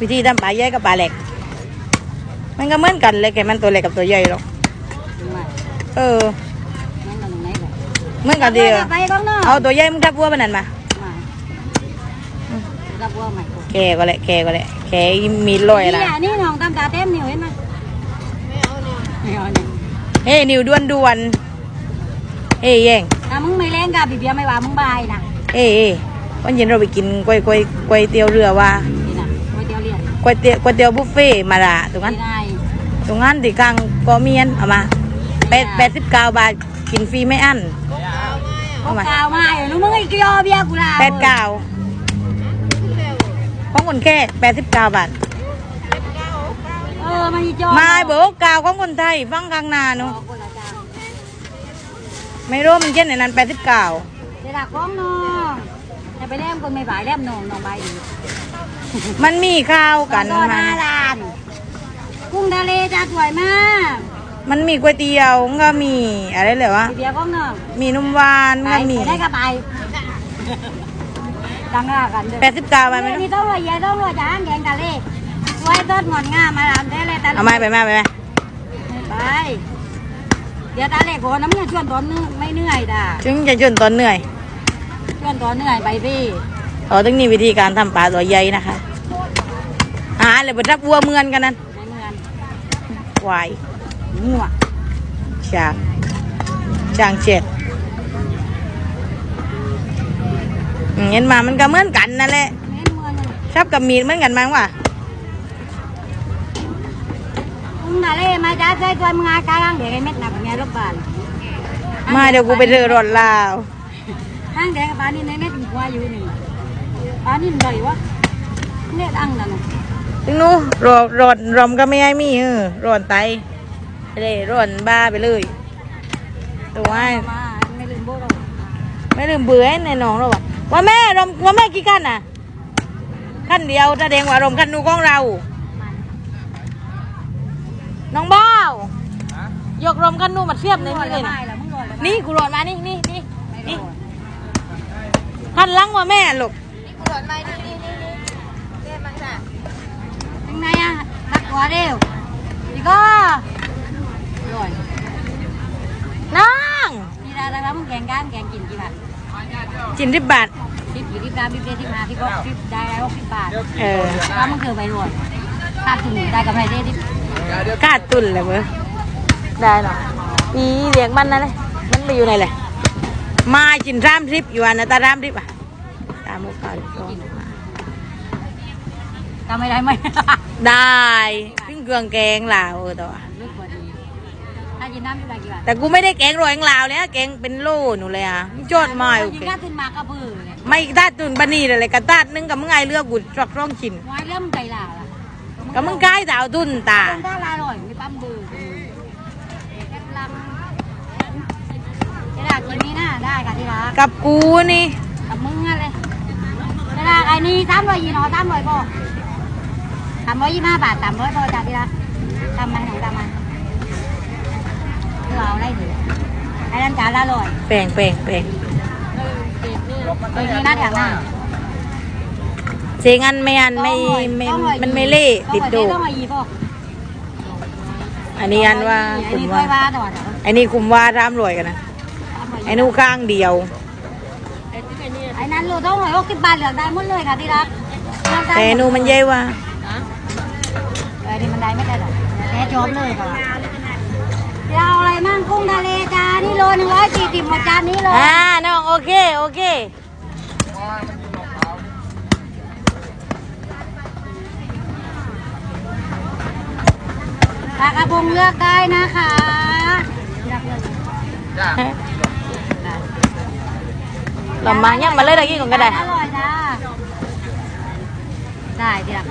วิธีทำปลาใหญ่กับปลาเล็ก มันก็เหมือนกันเลยแค่มันตัวเล็กกับตัวใหญ่หรอกไม่เออนั่นตรงไหนก่อนเหมือนกันดีอะไปข้างนอกเอาตัวใหญ่มึงทับวัวมันนั่นมามารับว่าใหม่ก่อนแกก็แหละแกก็แหละแกมีรอยละนี่นี่น้องตามตาเต็มนิ้วเห็นไหมไม่เอาเนี่ยไม่เอาเนี่ยเฮ้ยนิวด้วนด้วนเฮ้ยแย่งถ้ามึงไม่เล่นกับพี่เบียร์ไม่ว่ามึงบายนะเฮ้ยเฮ้ยวันเย็นเราไปกินก๋วยก๋วยก๋วยเตี๋ยวเรือว่า ก๋วยเตี๋ยวก๋วยเตี๋ยวบุฟเฟ่ต์มาละตรงนั้นนี่ไงตรงนั้นที่กลางกอเมียนเอามาแปดแปดสิบเก้าบาทกินฟรีไม่อั้นพวเอากมา กาวมาอยู่นู้นมึงไอ้เกียวเบียร์กูลาแปดเก้าของคนแค่แปดสิบเก้าบาท เออมันอีจอมาเบิกกาวของคนไทยฟังกลางนาเนาะคนละจานไม่รู้มันเช่นในนั้นแปดสิบเก้าเดี๋ยวดักของน้อง จะไปเล่มคนไม่บ่ายเล่มน้องน้องใบดีมันมีข้าวกันก็มาหน้าร้าน กุ้งทะเลจะสวยมากมันมีก๋วยเตี๋ยวก็มีอะไรเหรอวะพี่เบียร์ของน้องมีนมหวานไปก็มีไปได้ก็ไปดังหน้ากันเด้อแปดสิบเก้าบาทไม่รู้นี่ต้องรวยใหญ่ต้องรวยจานแกงทะเลสวยต้นงอนงามมาทำได้เลยตาเอาไม้ไปแม่ไปแม่ไป เดี๋ยวตาเล็กโหน้ำเงี้ยชวนตอนนึงไม่เหนื่อยด่าจึงจะจนตอนเหนื่อย ชวนตอนเหนื่อยไปพี่อ๋อต้องนี่วิธีการทำปลาตัวใหญ่นะคะอาหารเลยบดรับวัวเมือนกันนั้นไม่เหมือนควายงัวช้างช้างเจ็ดอืมเห็นมามันก็เหมือนกันนั่นแหละไม่เหมือนชอบกับมีดเหมือนกันมั้งวะกุ้งทะเลมาจ้าใส่ตัวมึงอาการเดี๋ยวไอ้เม็ดหนักเมียลูกบานมาเดี๋ยวกูไปเรือรถลาว ห้างแดงปลานี่ในเม็ดหัวอยู่นี่ปลานี่มันเลยวะเน็ตอังนั่นน่ะถึงนู้รถรถรมก็ไม่ให้มีเออรถไตไปเลยรถบ้าไปเลยตัวไอ้มาไม่ลืมโบเราไม่ลืมเบื่อในน้องเราบอกว่าแม่รมว่าแม่กี่ขั้นน่ะขั้นเดียวแสดงว่ารมขั้นนูของเรา น้องบ้าวยกรมขั้นนูมาเทียบในมึงนี่เลยไม่นะละมึงรอดนี่กูรอนมานี่นี่นี่ไม่นี่ รอดขั้นหลังว่าแม่ลูกยังไงอะตักหัวเร็วดีก็รวยน้องนี่ได้แล้วมึงแกงก้านแกงกินกี่บาทจินทิบบาทสิบยี่สิบสามสิบเจ็ดสิบห้าสิบหกสิบได้แล้วหกสิบบาทเออถ้ามึงคือไปรวยขาดทุนได้กำไรได้ที่กาดตุนเลยเว้ยได้หรอปีเลี้ยงมันนั่นเลยมันไปอยู่ไหนเลย มาจินรามทริปอยู่อันนะตารามทริปอะตามมุกเขาดิทำไม่ได้ไหม ได้ขึ้นเครื่องแกงลาวเออตัวลึกกว่าดีถ้ากินน้ำอยู่ได้กี่บาทแต่กูไม่ได้แกงโรยแกงลาวเลยนะแกงเป็นโล่หนูเลยอะมึงโจทย์มาโอยิเคงก้าขึ้นมากระพือเลยไม่ตาตุนบันนี่เลยกระตาดนึงกับมึงไงเลือกกูจอกร่องชินวายเริ่มใจลาละกับมึงกายสาวตุนตา ต้องได้ลาหน่อยมีปั๊มบือแค่ลัง จะได้กินนี้นะได้ค่ะที่รักกับกูนี่ กับมึงอะไรจะได้ไอ้นี่สามร้อยยี่หนอสามร้อยพอสามร้อยยี่ห้าบาทสามร้อยพอจ้ะที่รักทำมันของทำมันเราได้ดีไอ้นั่นจานละร้อยแปลงแปลงแปลงเออนี่น่าแถมหน้าเสียงอันไม่อันไม่ไม่มันไม่เล่ติดโดต้องมายีพ่ออันนี้อันว่าอ้คุมนี่ว่าค่อยว่าต่อเดี๋ยวไอ้นี่คุมว่าร่ำรวยกันนะ ไอ้นู่นข้างเดียว ไอ้นั้นโลต้องหน่อยหกสิบบาทเหลือได้หมดเลยค่ะที่รักเลือกได้แต่ไอ้นู่นมันเย่ว่าเออนี่มันได้ไม่ได้หรอกแค่จบเลยก่อนจะเอาอะไรมั่งกุ้งทะเลจานนี่โลหนึ่งร้อยสี่สิบหมดจานนี้เลย อ่าน้องโอเค โอเค ปลากระพงเลือกได้นะคะเลือกเลยเรามาเนี่ยมาเลยตะกี้ก่อนก็ได้อร่อยจ้าได้เดี๋ยว